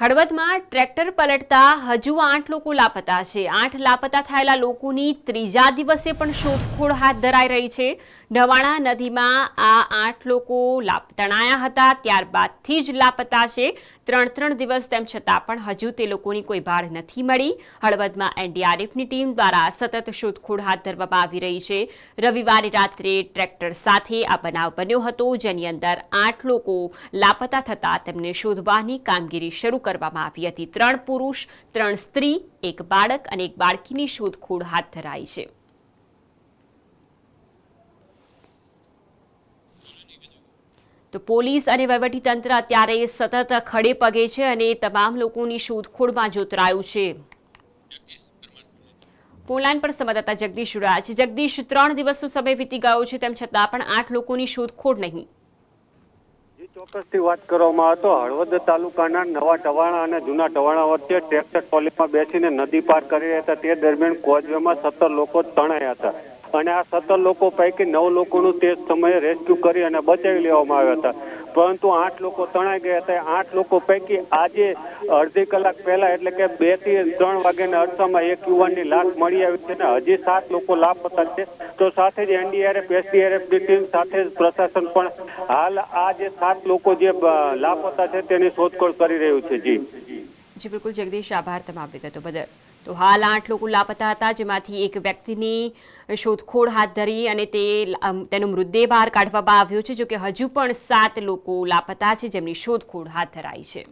હળવદમાં tractor પલટતા હજુ આઠ લોકો લાપતા છે. આઠ લાપતા થયેલા લોકોની ત્રીજા દિવસે પણ શોધખોળ હાથ ધરાઈ રહી છે. ઢવાણા નદીમાં આ આઠ લોકો તણાયા હતા, ત્યારબાદથી જ લાપતા છે. ત્રણ ત્રણ દિવસ તેમ છતાં પણ હજુ તે લોકોની કોઈ ભાર નથી મળી. હળવદમાં એનડીઆરએફની ટીમ દ્વારા સતત શોધખોળ હાથ ધરવામાં આવી રહી છે. રવિવારે રાત્રે ટ્રેક્ટર સાથે આ બનાવ બન્યો હતો, જેની અંદર આઠ લોકો લાપતા થતાં તેમને શોધવાની કામગીરી શરૂ કરવામાં આવી હતી. ત્રણ પુરુષ, ત્રણ સ્ત્રી, એક બાળક અને એક બાળકીની શોધખોળ હાથ ધરાઈ છે. તો પોલીસ અને વહીવટીતંત્ર અત્યારે સતત ખડે પગે છે અને તમામ લોકોની શોધખોળમાં જોતરાયું છે. ફોનલાઈન પર સંવાદદાતા જગદીશ છે જગદીશ, ત્રણ દિવસનો સમય વીતી ગયો છે, તેમ છતાં પણ આઠ લોકોની શોધખોળ નહીં. ચોક્કસથી વાત કરવામાં હતો હળવદ તાલુકાના નવા ટવાણા અને જૂના ટવાણા વચ્ચે ટ્રેક્ટર ટ્રોલીમાં બેસીને નદી પાર કરી રહ્યા હતા. તે દરમિયાન કોઝવેમાં સત્તર લોકો તણાયા હતા અને આ સત્તર લોકો પૈકી નવ લોકોનું તે સમયે રેસ્ક્યુ કરી અને બચાવી લેવામાં આવ્યા હતા. પરંતુ આઠ લોકો તણાઈ ગયા હતા. આઠ લોકો પૈકી આજે અડધી કલાક પહેલા, એટલે કે બેથી ત્રણ વાગ્યાના અરસામાં એક યુવાનની લાશ મળી આવી છે અને હજી સાત લોકો લાપતા છે. તો સાથે જ એનડીઆરએફ એસડીઆરએફની ટીમ સાથે જ પ્રશાસન પણ હાલ આ જે સાત લોકો જે લાપતા છે તેની શોધખોળ કરી રહ્યું છે. જી. જી, બિલકુલ જગદીશ, આભાર તમામ વિગતો બદલ. તો હાલ આઠ લોકો લાપતા હતા, જેમાંથી એક વ્યક્તિની શોધખોળ હાથ ધરી અને તે તેનો મૃતદેહ બહાર કાઢવામાં આવ્યો છે, જોકે હજુ પણ સાત લોકો લાપતા છે, જેમની શોધખોળ હાથ ધરાઈ છે.